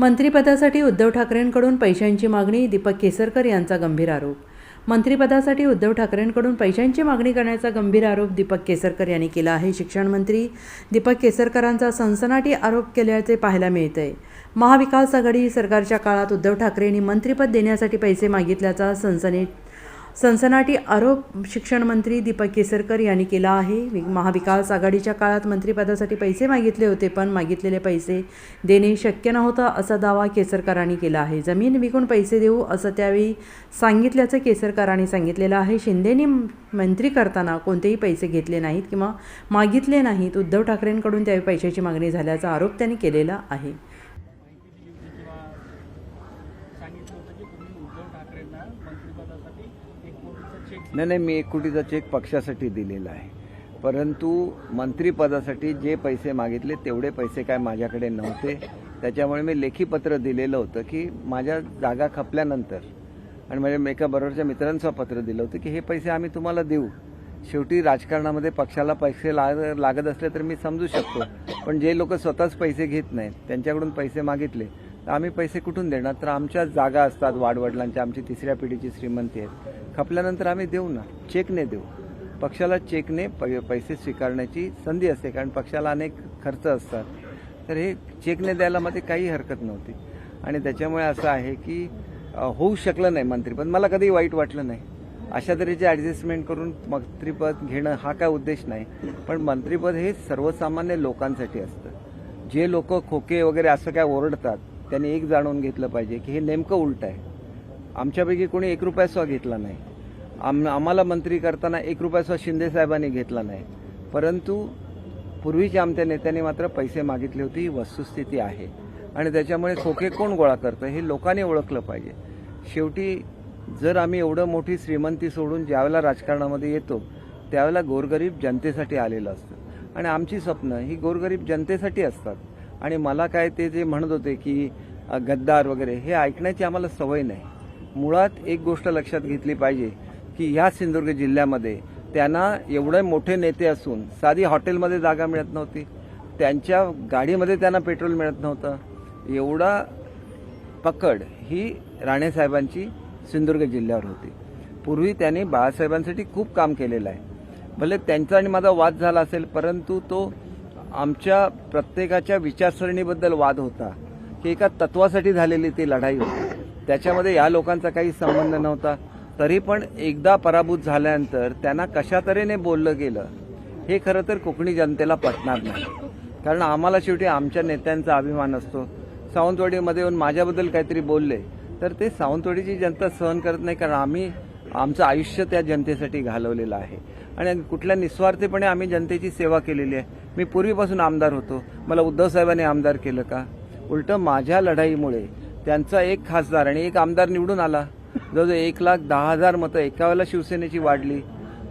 मंत्रिपदासाठी उद्धव ठाकरेंकडून पैशांची मागणी दीपक केसरकर यांचा गंभीर आरोप. मंत्रिपदासाठी उद्धव ठाकरेंकडून पैशांची मागणी करण्याचा गंभीर आरोप दीपक केसरकर यांनी केला आहे. शिक्षण मंत्री दीपक केसरकरांचा सनसनाटी आरोप केल्याचे पाहायला मिळतंय. महाविकास आघाडी सरकारच्या काळात उद्धव ठाकरेंनी मंत्रिपद देण्यासाठी पैसे मागितल्याचा सनसनीत सनसनाटी आरोप शिक्षण मंत्री दीपक केसरकर यांनी केला आहे. महाविकास आघाडीच्या काळात मंत्रिपदासाठी पैसे मागितले होते पण मागितलेले पैसे देणे शक्य नव्हतं असा दावा केसरकरांनी केला आहे. जमीन विकून पैसे देऊ असं त्यावेळी सांगितल्याचं केसरकरांनी सांगितलेलं आहे. शिंदेनी मंत्री करताना कोणतेही पैसे घेतले नाहीत किंवा मागितले नाहीत. उद्धव ठाकरेंकडून त्यावेळी पैशाची मागणी झाल्याचा आरोप त्यांनी केलेला आहे. सांगितलं होतं की तुम्ही उद्धव ठाकरेंना मंत्रिपदासाठी एक कोटीचा चेक नाही नाही मी एक कोटीचा चेक पक्षासाठी दिलेला आहे. परंतु मंत्रिपदासाठी जे पैसे मागितले तेवढे पैसे काय माझ्याकडे नव्हते. त्याच्यामुळे मी लेखी पत्र दिलेलं होतं की माझ्या जागा खपल्यानंतर आणि माझ्या एका बरोबरच्या मित्रांचं पत्र दिलं होतं की हे पैसे आम्ही तुम्हाला देऊ. शेवटी राजकारणामध्ये पक्षाला पैसे लाग लागत असले तर मी समजू शकतो. पण जे लोक स्वतःच पैसे घेत नाहीत त्यांच्याकडून पैसे मागितले तर आम्ही पैसे कुठून देणार? तर आमच्या जागा असतात वाडवडिलांच्या आमची तिसऱ्या पिढीची श्रीमंती आहेत. खपल्यानंतर आम्ही देऊ ना. चेकने देऊ. पक्षाला चेकने पै- पैसे स्वीकारण्याची संधी असते कारण पक्षाला अनेक खर्च असतात. तर हे चेकने द्यायला मध्ये काही हरकत नव्हती. आणि त्याच्यामुळे असं आहे की होऊ शकलं नाही मंत्रीपद मला कधी वाईट वाटलं नाही. अशा तऱ्हेचे ॲडजस्टमेंट करून मंत्रीपद घेणं हा काय उद्देश नाही. पण मंत्रीपद हे सर्वसामान्य लोकांसाठी असतं. जे लोक खोके वगैरे असं काय ओरडतात त्यांनी एक जाणून घेतलं पाहिजे की हे नेमकं उलट आहे. आमच्यापैकी कोणी एक रुपया घेतला नाही. आम आम्हाला मंत्री करताना एक रुपया शिंदेसाहेबांनी घेतला नाही. परंतु पूर्वीच्या आमच्या नेत्यांनी मात्र पैसे मागितले होते ही वस्तुस्थिती आहे. आणि त्याच्यामुळे खोके कोण गोळा करतं हे लोकांनी ओळखलं पाहिजे. शेवटी जर आम्ही एवढं मोठी श्रीमंती सोडून ज्यावेळेला राजकारणामध्ये येतो त्यावेळेला गोरगरीब जनतेसाठी आलेलं असतं. आणि आमची स्वप्न ही गोरगरीब जनतेसाठी असतात. आणि मला काय ते जे म्हणत होते की गद्दार वगैरे हे ऐकण्याची आम्हाला सवय नाही. मुळात एक गोष्ट लक्षात घेतली पाहिजे की ह्या सिंधुदुर्ग जिल्ह्यामध्ये त्यांना एवढे मोठे नेते असून साधी हॉटेलमध्ये जागा मिळत नव्हती. त्यांच्या गाडीमध्ये त्यांना पेट्रोल मिळत नव्हतं. एवढा पकड ही राणेसाहेबांची सिंधुदुर्ग जिल्ह्यावर होती. पूर्वी त्यांनी बाळासाहेबांसाठी खूप काम केलेलं आहे. भले त्यांचा आणि माझा वाद झाला असेल परंतु तो आमच्या प्रत्येकाच्या विचारसरणीबद्दल वाद होता की एका तत्वासाठी झालेली ती लढाई होती. त्याच्यामध्ये या लोकांचा काही संबंध नव्हता. तरी पण एकदा पराभूत झाल्यानंतर त्यांना कशा तऱ्हेने बोललं गेलं हे खरं तर कोकणी जनतेला पटणार नाही. कारण आम्हाला शेवटी आमच्या नेत्यांचा अभिमान असतो. सावंतवाडीमध्ये येऊन माझ्याबद्दल काहीतरी बोलले तर ते सावंतवाडीची जनता सहन करत नाही कारण आम्ही आमचं आयुष्य त्या जनतेसाठी घालवलेलं आहे. आणि कुठल्या निस्वार्थीपणे आम्ही जनतेची सेवा केलेली आहे. मी पूर्वीपासून आमदार होतो. मला उद्धव साहेबांनी आमदार केलं का? उलटं माझ्या लढाईमुळे त्यांचा एक खासदार आणि एक आमदार निवडून आला. जवळजवळ एक लाख दहा हजार मतं एका वेळेला शिवसेनेची वाढली.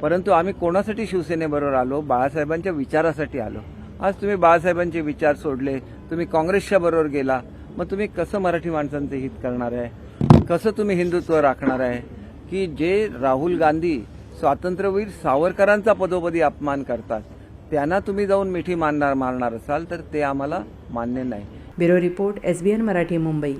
परंतु आम्ही कोणासाठी शिवसेनेबरोबर आलो? बाळासाहेबांच्या विचारासाठी आलो. आज तुम्ही बाळासाहेबांचे विचार सोडले. तुम्ही काँग्रेसच्या बरोबर गेला. मग तुम्ही कसं मराठी माणसांचं हित करणार आहे? कसं तुम्ही हिंदुत्व राखणार आहे? की जे राहुल गांधी स्वातंत्र्यवीर सावरकरांचा पदोपदी अपमान करतात त्यांना तुम्ही जाऊन मिठी मारणार मारणार असाल तर ते आम्हाला मान्य नाही. Bureau report S B N Marathi Mumbai.